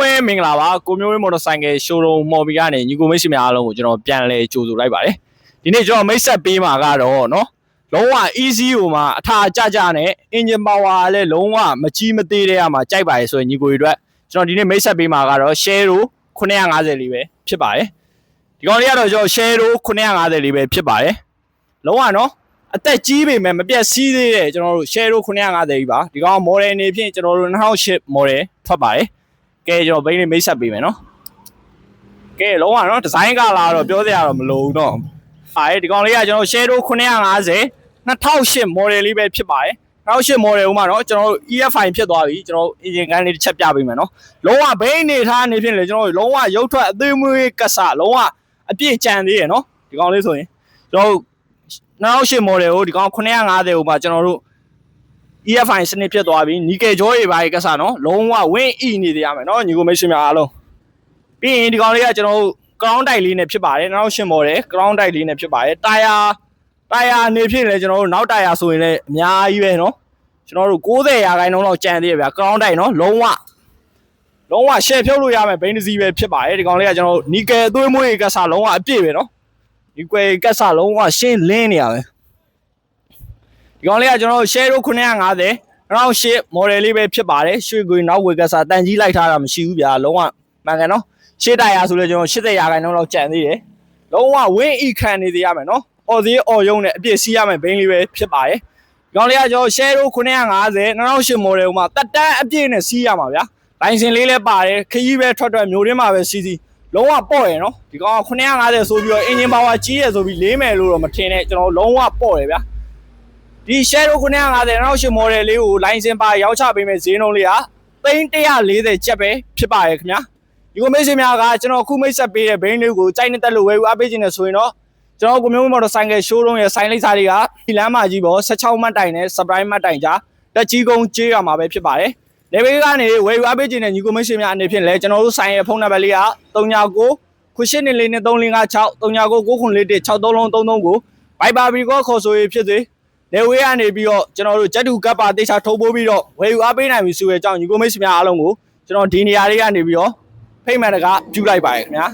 ပဲမင်္ဂလာပါကိုမျိုးဝင်းမော်တော်ဆိုင်ကယ်ရှိုးရုံမော်ဘီကနေညီကိုမိတ်ဆွေများအားလုံးကိုကျွန်တော်ပြန်လဲကြိုဆိုလိုက်ပါတယ်ဒီနေ့ကျွန်တော်မိတ်ဆက်ပေးမှာကတော့เนาะလုံးဝ easy ဟိုမှာအထာကြကြနဲ့ engine power ကလည်းလုံးဝမကြီးမသေးတဲ့အားမှာကြိုက်ပါရဲ့ဆိုရင်ညီကိုတွေအတွက်ကျွန်တော်ဒီနေ့မိတ်ဆက်ပေးမှာကတော့ share တို့950လေးပဲဖြစ်ပါတယ်ဒီကောင်လေးကတော့ကျွန်တော် share တို့950လေးပဲဖြစ်ပါတယ်လုံးဝเนาะအသက်ကြီးပေမဲ့မပြတ်စည်းသေးတဲ့ကျွန်တော်တို့ share တို့950ကြီးပါဒီကောင် model အနေဖြင့်ကျွန်တော်တို့2008 model ထွက်ပါတယ် ကဲကျွန်တော်ဘိန်းလေးမိတ်ဆက်ပေးမယ်နော်ကဲလုံးဝနော်ဒီဇိုင်းကလာတော့ပြောစရာတော့မလိုဘူးတော့အားဒီကောင်လေးကကျွန်တော် Shadow 950 2008 model လေးပဲဖြစ်ပါတယ်2008 model ဥမှာနော်ကျွန်တော်တို့ EFI ဖြစ်သွားပြီကျွန်တော် engine ကန်းလေးတစ်ချက်ပြပေးမယ်နော်လုံးဝဘိန်းနေထားနေဖြစ်လေကျွန်တော်လုံးဝရုပ်ထွက်အသေးမွေးကဆလုံးဝအပြည့်ကြံသေးရနော်ဒီကောင်လေးဆိုရင်ကျွန်တော်2008 model ကိုဒီကောင်950ဥမှာကျွန်တော်တို့ EFI စနစ်ဖြစ်သွားပြီနီကယ်ဂျောတွေပါရဲ့ကစားနော်လုံးဝဝင်းအီနေသေးရမယ်နော်ညီကိုမိတ်ဆွေများအားလုံးပြီးရင်ဒီကောင်လေးကကျွန်တော်တို့ ground တိုက်လေးနဲ့ဖြစ်ပါတယ်နောက်ရှင်းမော်တယ် ground တိုက်လေးနဲ့ဖြစ်ပါတယ်တာယာတာယာနေဖြစ်လေကျွန်တော်တို့နောက်တာယာဆိုရင်လည်းအများကြီးပဲနော်ကျွန်တော်တို့90ရာခိုင်နှုန်းလောက်ကြံသေးရဗျာ ground တိုက်နော်လုံးဝလုံးဝ share ဖြုတ်လို့ရမယ်ဘိန်းတစ်စီးပဲဖြစ်ပါတယ်ဒီကောင်လေးကကျွန်တော်တို့နီကယ်အသွေးမွေးကစားလုံးဝအပြည့်ပဲနော်ဒီကွယ်ကစားလုံးဝရှင်းလင်းနေရပဲ ဒီကောင်လေးကကျွန်တော်တို့ share 950 2008 model လေးပဲဖြစ်ပါတယ်ရွှေကွေနောက်ဝေကစားတန်ကြီးလိုက်ထားတာမရှိဘူးဗျာလုံးဝမှန်ကန်နော်ရှေ့တိုင်ယာဆိုလဲကျွန်တော်80ရာခိုင်နှုန်းလောက်ကျန်သေးတယ်လုံးဝဝင်းဤခံနေသေးရမယ်နော်အော်သေးအော်ယုံနဲ့အပြည့်စီးရမယ်ဘိန်းလေးပဲဖြစ်ပါတယ်ဒီကောင်လေးကကျွန်တော် share 950 2008 model မှာတက်တန်းအပြည့်နဲ့စီးရမှာဗျာလိုင်စင်လေးလည်းပါတယ်ခရီးပဲထွက်ထွက်မျိုးရင်းမှာပဲစီးစီးလုံးဝပေါ့ရယ်နော်ဒီကောင်က950ဆိုပြီးတော့ engine power ကြီးရယ်ဆိုပြီးလေးမယ်လို့တော့မထင်နဲ့ကျွန်တော်လုံးဝပေါ့ရယ်ဗျာ ဒီ Shadow 950နောက်ရှိ model လေးကို license ပါရောက်ချပေးမယ်ဈေးနှုန်းလေးက340ကျပ်ပဲဖြစ်ပါရဲ့ခင်ဗျာဒီကိုမိတ်ဆွေများကကျွန်တော်ခုမိတ်ဆက်ပေးတဲ့ဘိန်းလေးကိုကြိုက်နေတဲ့လို့ဝယ်ယူအားပေးခြင်းနဲ့ဆိုရင်တော့ကျွန်တော်ကိုမျိုးမော်တော်ဆိုင်ကယ် showroom ရဲ့ဆိုင်လိပ်စာတွေကဒီလမ်းမကြီးပေါ်16မှတ်တိုင်နဲ့ surprise မှတ်တိုင်ကြားတက်ကြီးကုန်းကျေးရမှာပဲဖြစ်ပါတယ်လေဘေးကနေဝယ်ယူအားပေးခြင်းနဲ့ညီကိုမိတ်ဆွေများအနေဖြင့်လဲကျွန်တော်တို့ဆိုင်ရဲ့ဖုန်းနံပါတ်လေးက39ခုရှင်းနေလေးနဲ့3956 39ကို941 63လုံး33ကို Viber ပြီးတော့ခေါ်ဆိုရဖြစ်စေ လေဝေးကနေပြီးတော့ကျွန်တော်တို့ဂျက်တူကပ်ပါတေချာထုတ်ပိုးပြီးတော့ဝယ်ယူအားပေးနိုင်ပြီဆိုတဲ့အကြောင်းညီကိုမိတ်ဆွေများအားလုံးကိုကျွန်တော်ဒီနေရာလေးကနေပြီးတော့ဖိတ်မှန်တကပြုလိုက်ပါရခင်ဗျာ